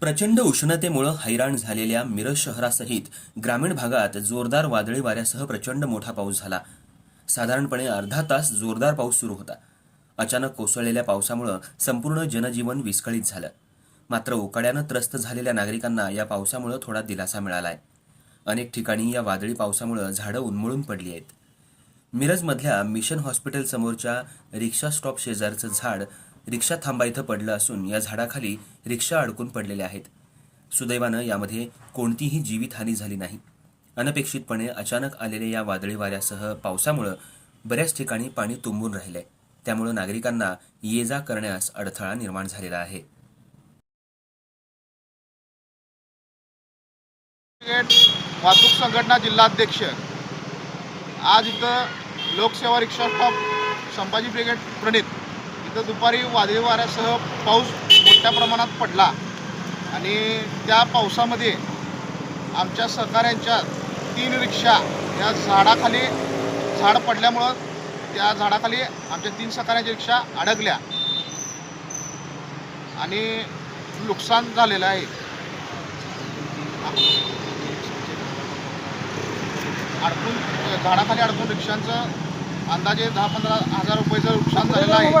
प्रचंड उष्णतेमुळे हैराण झालेल्या मिरज शहरासहित ग्रामीण भागात जोरदार वादळी वाऱ्यासह प्रचंड मोठा पाऊस झाला. साधारणपणे अर्धा तास जोरदार पाऊस सुरू होता. अचानक कोसळलेल्या पावसामुळं संपूर्ण जनजीवन विस्कळीत झालं. मात्र उकाड्यानं त्रस्त झालेल्या नागरिकांना या पावसामुळे थोडा दिलासा मिळालाय. अनेक ठिकाणी या वादळी पावसामुळं झाडं उन्मळून पडली आहेत. मिरजमधल्या मिशन हॉस्पिटल समोरच्या रिक्षा स्टॉप शेजारचं झाड रिक्षा थांबा इथं पडलं असून या झाडाखाली रिक्षा अडकून पडलेल्या आहेत. सुदैवानं यामध्ये कोणतीही जीवितहानी झाली नाही. अनपेक्षितपणे अचानक आलेल्या या वादळी वाऱ्यासह पावसामुळं बऱ्याच ठिकाणी पाणी तुंबून राहिलंय. त्यामुळं नागरिकांना ये जा करण्यास अडथळा निर्माण झालेला आहे. वाहतूक संघटना जिल्हाध्यक्ष. आज इथं लोकसेवा रिक्षा स्टॉप संभाजी ब्रिगेड प्रणित. इथं दुपारी वादळी वाऱ्यासह पाऊस मोठ्या प्रमाणात पडला. आणि त्या पावसामध्ये आमच्या सहकाऱ्यांच्या तीन रिक्षा या झाडाखाली झाड पडल्यामुळं त्या झाडाखाली आमच्या तीन सहकाऱ्यांच्या रिक्षा अडकल्या. आणि नुकसान झालेलं आहे अडकून झाडाखाली अडकून रिक्षांचं अंदाजे दहा पंधरा हजार रुपयेचं नुकसान झालेलं आहे.